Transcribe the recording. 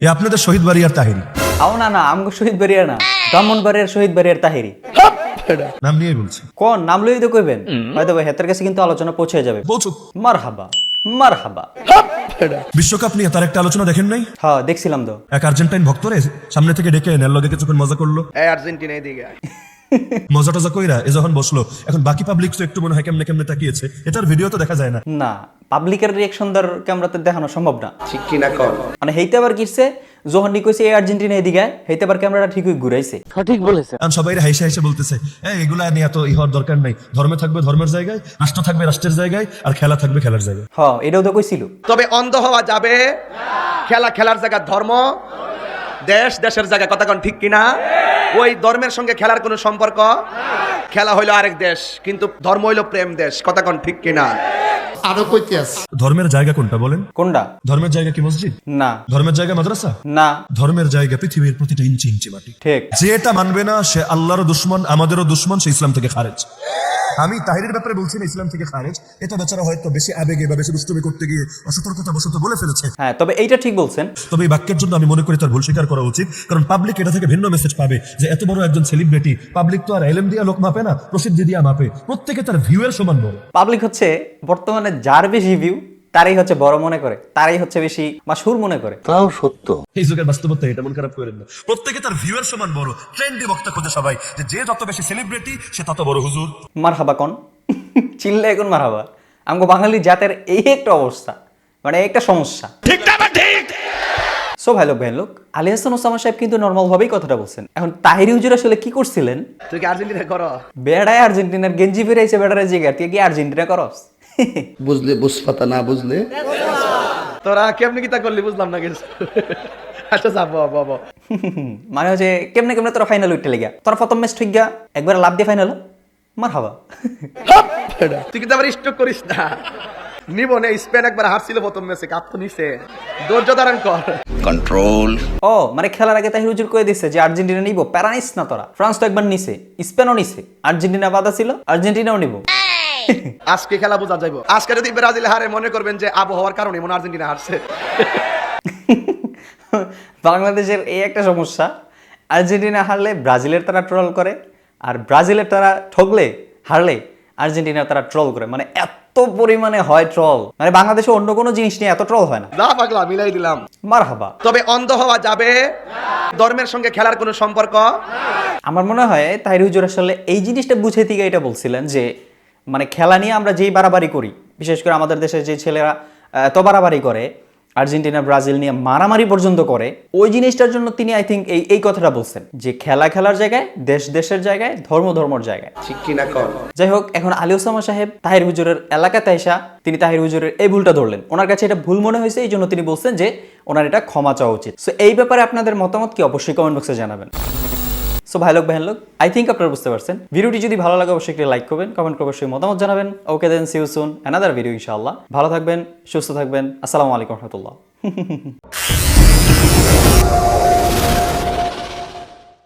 এ আপনাদের শহীদ বাড়ি আর তাহিরি। আও না না আমগো শহীদ বাড়িয়া না ব্রাহ্মণবাড়িয়ার শহীদ বাড়িয়ার তাহিরি। নাম নিয়ে বলছি। কোন? নাম লই তো কইবেন। হয়তো ভাই হেতার কাছে কিন্তু আলোচনা পৌঁছে যাবে। বলছো? মার হাবা মার হাবা বিশ্বকাপ নিয়ে তার একটা আলোচনা দেখেন নাই? হ্যাঁ দেখছিলাম তো। এক আর্জেন্টাইন ভক্তরে সামনে থেকে ডেকে নেল লগে কিছুক্ষণ মজা করল। এই আর্জেন্টিনা এদিকে মজা টজা কইরা এ যখন বসল এখন বাকি পাবলিক তো একটু মনে হয় কেমনে কেমনে তাকিয়েছে। এটার ভিডিও তো দেখা যায় না। না পাবলিকের রিয়াকশন দর ক্যামেরাতে দেখানো সম্ভব না। ঠিক কি না কর মানে হেইতে আবার কিরছে যখন নি কইছে এই আর্জেন্টিনা এদিকে হেইতে আবার ক্যামেরাটা ঠিকই ঘুরাইছে। কারণ সবাই হাইসে হাইসে বলতেছে এই এগুলা নিয়ে এত ইহর দরকার নাই। ধর্মে থাকবে ধর্মের জায়গায় রাষ্ট্র থাকবে রাষ্ট্রের জায়গায় আর খেলা থাকবে খেলার জায়গায়। হ্যাঁ এটাও তো কইছিল। তবে অন্ধ হওয়া যাবে? খেলা খেলার জায়গা ধর্ম? দেশ দেশের জায়গা কথা কোন ঠিক কিনা? ওই ধর্মের সঙ্গে খেলার কোনো সম্পর্ক? খেলা হইল আরেক দেশ কিন্তু ধর্ম হইল প্রেম দেশ কথা কোন ঠিক কিনা? আরও কইতে আছে। ধর্মের জায়গা কোনটা বলেন? কোনটা? ধর্মের জায়গা কি মসজিদ? না। ধর্মের জায়গা মাদ্রাসা? না। ধর্মের জায়গা পৃথিবীর প্রতিটা ইঞ্চি ইঞ্চি মাটি। ঠিক। যেটা মানবে না সে আল্লাহরও দুশ্মন আমাদেরও দুশ্মন সে ইসলাম থেকে খারেজ। আমি তাহিরের ব্যাপারে বলছি না ইসলাম থেকে খারেজ। এটা বেচারা হয়তো বেশি আবেগে বা বেশি দুষ্টমি করতে গিয়ে অসতর্কতা বশত বলে ফেলেছে। হ্যাঁ তবে এইটা ঠিক বলছেন। তবে এই বাক্যের জন্য আমি মনে করি তার ভুল স্বীকার করা উচিত। কারণ পাবলিক এটা থেকে ভিন্ন মেসেজ পাবে যে এত বড় একজন সেলিব্রিটি পাবলিক তো আর এলএম দিয়া লোক মাপে না প্রসিদ্ধি দিয়া মাপে। প্রত্যেকে তার ভিউয়ের সমান বড়। পাবলিক হচ্ছে বর্তমানে যার বেশি ভিউ তারই হচ্ছে বড় মনে করে তারই হচ্ছে বেশি মাসুর মনে করে। তাও সত্য। এই যুগের বাস্তবতা এটা মন খারাপ করেন না। প্রত্যেকে তার ভিউয়ের সমান বড় ট্রেন্ডি বক্তা খোঁজে সবাই যে যে যত বেশি সেলিব্রিটি সে তত বড় হুজুর। মার হাবা কন? চিল্লে এখন মার হাবা আমগো বাঙালি জাতের এই একটা অবস্থা মানে একটা সমস্যা। ঠিক সো ভাই লোক ভাই লোক আলী হাসান ওসামা সাহেব কিন্তু নর্মাল ভাবেই কথাটা বলছেন। এখন তাহিরি হুজুর আসলে কি করছিলেন? তুই কি আর্জেন্টিনা করো? বেড়ায় আর্জেন্টিনার গেঞ্জি ফিরেছে বেড়ারে জিগার তুই কি আর্জেন্টিনা করস? বুঝলে বুঝপাতা না বুঝলে। তোরা কেমনি কিতা করলি বুঝলাম না কিছু। আচ্ছা যাব বাবা মানে হচ্ছে কেমনে কেমনে তোরা ফাইনাল উঠতে লেগা তোরা প্রথম ম্যাচ ঠিক গা একবার লাভ দিয়ে ফাইনাল মার হাবা। তুই কিন্তু আবার স্টক করিস না। নিব না স্পেন একবার হারছিল প্রথম ম্যাচে কাপ তো নিছে। ধৈর্য ধারণ কর। ও মানে খেলার আগে তাহির হুজুর কয়ে দিচ্ছে যে আর্জেন্টিনা নিব। প্যারা নিস না তোরা। ফ্রান্স তো একবার নিছে স্পেনও নিছে। আর্জেন্টিনা বাধা ছিল আর্জেন্টিনাও নিব। আজকে খেলা বোঝা যাইব। আজকে যদি ব্রাজিল হারে মনে করবেন যে আবহাওয়ার কারণে মনে আর্জেন্টিনা হারছে। বাংলাদেশের এই একটা সমস্যা আর্জেন্টিনা হারলে ব্রাজিলের তারা ট্রল করে আর ব্রাজিলের তারা ঠকলে হারলে আর্জেন্টিনার তারা ট্রল করে। মানে এত পরিমাণে হয় ট্রল মানে বাংলাদেশে অন্য কোনো জিনিস নিয়ে এত ট্রল হয় না। যা পাগলা মিলাই দিলাম। মার হাবা তবে অন্ধ হওয়া যাবে? ধর্মের সঙ্গে খেলার কোনো সম্পর্ক? আমার মনে হয় তাহির হুজুর আসলে এই জিনিসটা বুঝে থেকে এটা বলছিলেন যে মানে খেলা নিয়ে আমরা যেই বাড়াবাড়ি করি বিশেষ করে আমাদের দেশের যে ছেলেরা এত বাড়াবাড়ি করে আর্জেন্টিনা ব্রাজিল নিয়ে মারামারি পর্যন্ত করে ওই জিনিসটার জন্য তিনি আই থিঙ্ক এই এই কথাটা বলছেন যে খেলা খেলার জায়গায় দেশ দেশের জায়গায় ধর্ম ধর্মর জায়গায়। ঠিক কিনা যাই হোক এখন আলী ওসামা সাহেব তাহির হুজুরের এলাকাতে আইসা তিনি তাহির হুজুরের এই ভুলটা ধরলেন। ওনার কাছে এটা ভুল মনে হয়েছে এই জন্য তিনি বলছেন যে ওনার এটা ক্ষমা চাওয়া উচিত। সো এই ব্যাপারে আপনাদের মতামত কি? অবশ্যই কমেন্ট বক্সে জানাবেন। সো ভাই লোক ভাই লোক আই থিঙ্ক আপনারা বুঝতে পারছেন। ভিডিওটি যদি ভালো লাগে, অবশ্যই একটি লাইক করবেন কমেন্ট করে অবশ্যই মতামত জানাবেন। Okay then see you soon another video ইনশাআল্লাহ। ভালো থাকবেন, সুস্থ থাকবেন, আসসালামু আলাইকুম রহমতুল্লাহ।